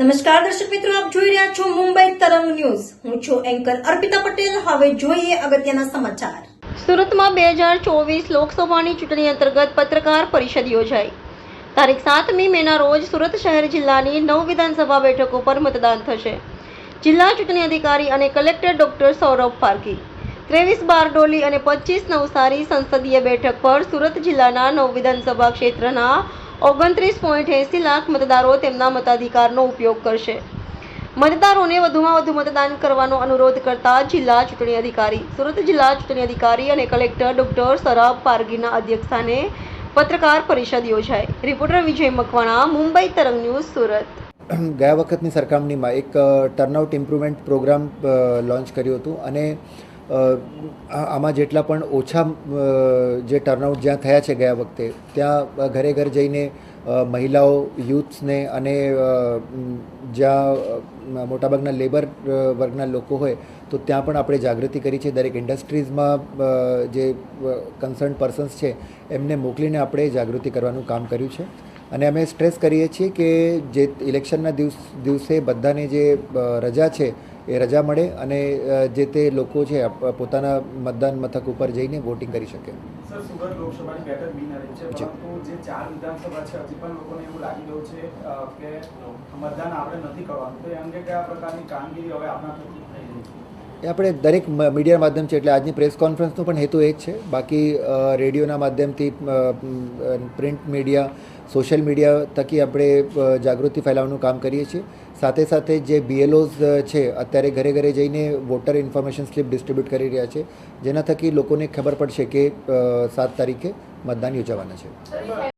નમસ્કાર, દર્શક મિત્રો, આપ જોઈ રહ્યા છો મુંબઈ તરંગ ન્યૂઝ. હું છું એન્કર અર્પિતા પટેલ. હવે જોઈએ અગત્યના સમાચાર. સુરતમાં બે હજાર ચોવીસ લોકસભાની ચૂંટણી અંતર્ગત પત્રકાર પરિષદ યોજાઈ. તારીખ સાતમી મેના રોજ સુરત શહેર જિલ્લાની નવ વિધાનસભા બેઠકો પર મતદાન થશે. જિલ્લા ચૂંટણી અધિકારી અને કલેક્ટર ડોક્ટર સૌરભ પારકી ત્રેવીસ બારડોલી અને પચીસ નવસારી સંસદીય બેઠક પર સુરત જિલ્લાના નવ વિધાનસભા ક્ષેત્રના ઓગણત્રીસ પોઈન્ટ એંસી લાખ મતદારો તેમના મતાધિકારનો ઉપયોગ કરશે. મતદારોને વધુમાં વધુ મતદાન કરવાનો અનુરોધ કરતા જિલ્લા ચૂંટણી અધિકારી, સુરત જિલ્લા ચૂંટણી અધિકારી અને કલેક્ટર ડોક્ટર સરાબ પારગીના અધ્યક્ષસ્થાને પત્રકાર પરિષદ યોજાઈ. રિપોર્ટર વિજય મકવાણા, મુંબઈ તરંગ ન્યૂઝ, સુરત. ગયા વખતની સરખામણીમાં એક ટર્નઆઉટ ઇમ્પ્રુવમેન્ટ પ્રોગ્રામ લોન્ચ કર્યું હતું અને આમાં જેટલા પણ ઓછા જે ટર્નઆઉટ જ્યાં થયા છે ગયા વખતે, ત્યાં ઘરે ઘર જઈને મહિલાઓ યુથ્સને અને જ્યાં મોટાભાગના લેબર વર્ગના લોકો હોય, તો ત્યાં પણ આપણે જાગૃતિ કરી છે. દરેક ઇન્ડસ્ટ્રીઝમાં જે કન્સર્ન પર્સન્સ છે, એમને મોકલીને આપણે જાગૃતિ કરવાનું કામ કર્યું છે. અને અમે સ્ટ્રેસ કરીએ છીએ કે જે ઇલેક્શનના દિવસ, દિવસે બધાને જે રજા છે એ રજા મળે અને જે તે લોકો છે પોતાના મતદાન મથક ઉપર જઈને વોટિંગ કરી શકે. મતદાન આપણે નથી કરવાનું. તો એ અંગે કયા પ્રકારની કામગીરી હવે આપણા થકી થઈ રહી છે? એ આપણે દરેક મીડિયા માધ્યમ છે એટલે આજની પ્રેસ કોન્ફરન્સનો પણ હેતુ એ જ છે. બાકી રેડિયોના માધ્યમથી પ્રિન્ટ મીડિયા, સોશિયલ મીડિયા થકી આપણે જાગૃતિ ફેલાવવાનું કામ કરીએ છીએ. સાથે સાથે જે બીએલઓઝ છે, અત્યારે ઘરે ઘરે જઈને વોટર ઇન્ફોર્મેશન સ્લિપ ડિસ્ટ્રીબ્યુટ કરી રહ્યા છે. જેના થકી લોકોને ખબર પડશે કે સાત તારીખે મતદાન યોજાવાના છે.